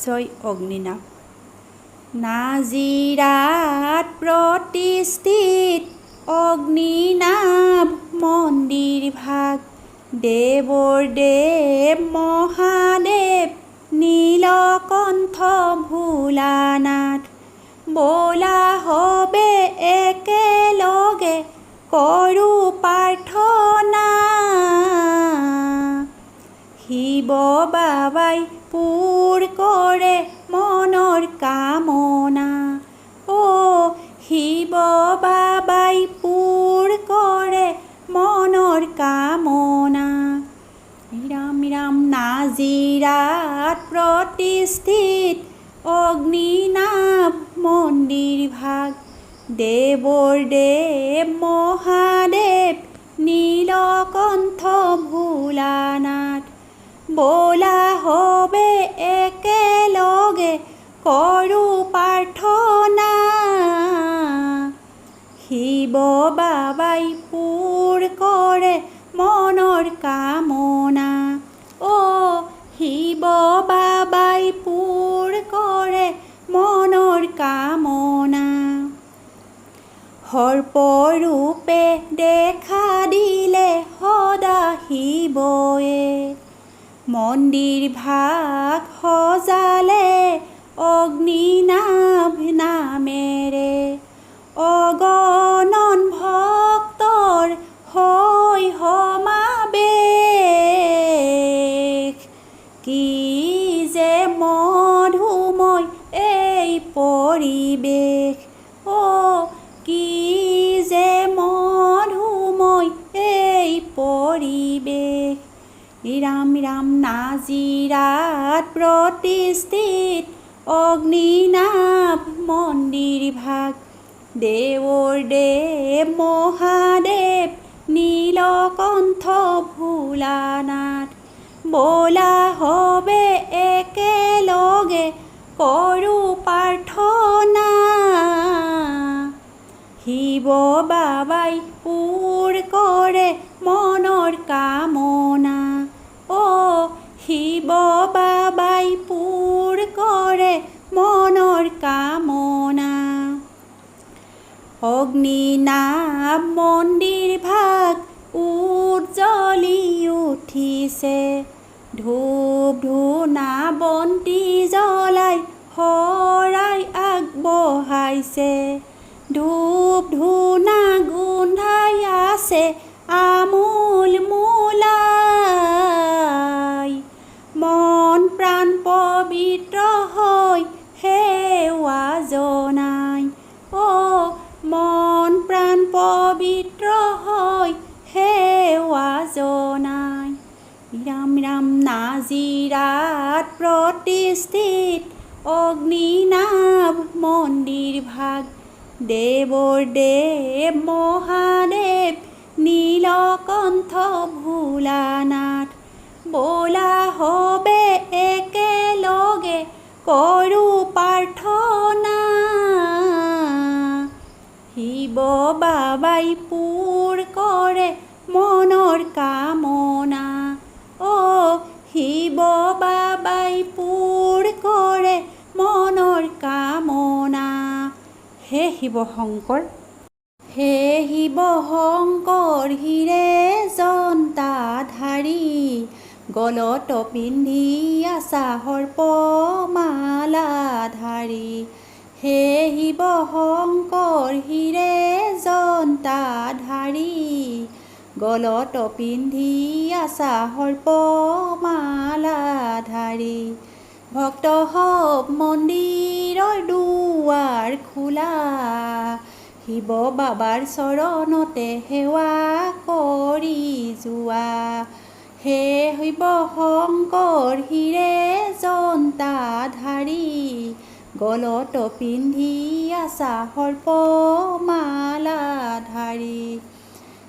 ছয় অগ্নিনাভ নাজিৰাত প্ৰতিষ্ঠিত অগ্নিনাভ মন্দিৰ ভাগ। দেৱৰ দেৱ মহাদেৱ নীলকণ্ঠ ভোলানাথ। বলা হবে একেলগে কৰোঁ প্ৰাৰ্থনা শিৱ বাবাই পূৰ কৰে মনৰ কামনা। অ শিৱ বাবাই পূৰ কৰে মনৰ কামনা। ৰাম ৰাম নাজিৰাত প্ৰতিষ্ঠিত অগ্নিনাভ মন্দিৰ ভাগ। দেৱৰ দেৱ মহাদেৱ নীলকণ্ঠ ভোলানাথ। বলা হবে একেলগে কৰোঁ প্ৰাৰ্থনা শিৱ বাবাই পূৰ কৰে মনৰ কামনা। অ শিৱ বাবাই পূৰ কৰে মনৰ কামনা। সৰ্পৰূপে দেখা দিলে সদা শিৱয়ে মন্দিৰ ভাগ সজালে অগ্নিনাভ নামেৰে অগণন ভক্তৰ হৈ সমাবেশ কি যে মধুময় এই পৰিৱেশ অ কি ৰাম ৰাম নাজিৰাত প্ৰতিষ্ঠিত অগ্নিনাভ মন্দিৰ ভাগ। দেৱৰ দেৱ মহাদেৱ নীলকণ্ঠ ভোলানাথ। বলা হবে একেলগে কৰোঁ প্ৰাৰ্থনা শিৱ বাবাই পূৰ কৰে মনৰ কামনা। অগ্নিনাভ মন্দিৰ ভাগ উজ্জ্বলি উঠিছে। ধূপ ধূনা বন্তি জ্বলাই শৰাই আগবঢ়াইছে। প্ৰাণ পবিত্ৰ হৈ জনাই ৰাম ৰাম নাজিৰাত প্ৰতিষ্ঠিত অগ্নিনাভ মন্দিৰ ভাগ। দেৱৰ দেৱ মহাদেৱ নীলকণ্ঠ ভোলানাথ। বলা শিৱ বাবাই পূৰ কৰে মনৰ কামনা। অ শিৱ বাবাই পূৰ কৰে মনৰ কামনা। হে শিৱ শংকৰ হে শিৱ শংকৰ হিৰে জন্তাধাৰী গলত পিন্ধি আছা সৰ্পমালাধাৰী হে শিৱ শংকৰ গলত পিন্ধি আছা সৰ্পমালাধাৰী ভক্ত হওক মন্দিৰৰ দুৱাৰ খোলা। শিৱ বাবাৰ চৰণতে সেৱা কৰি যোৱা। হে শিৱ শংকৰ হিৰে জন্তাধাৰী গলত পিন্ধি আছা সৰ্পমালাধাৰী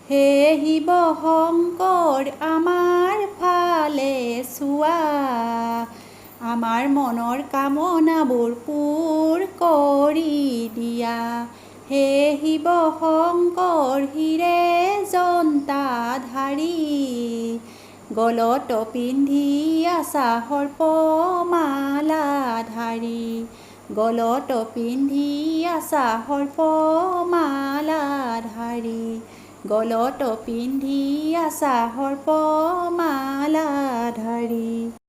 হে শিৱ শংকৰ আমাৰ ফালে চোৱা আমাৰ মনৰ কামনাবোৰ পূৰ কৰি দিয়া। হে শিৱ শংকৰ হিৰে জন্তাধাৰী গলত পিন্ধি আছা সৰ্পমালা গলত পিন্ধিয়া চাহৰ পমালা ধাৰি। গলত পিন্ধি আছা সৰ্পমালা ধাৰী।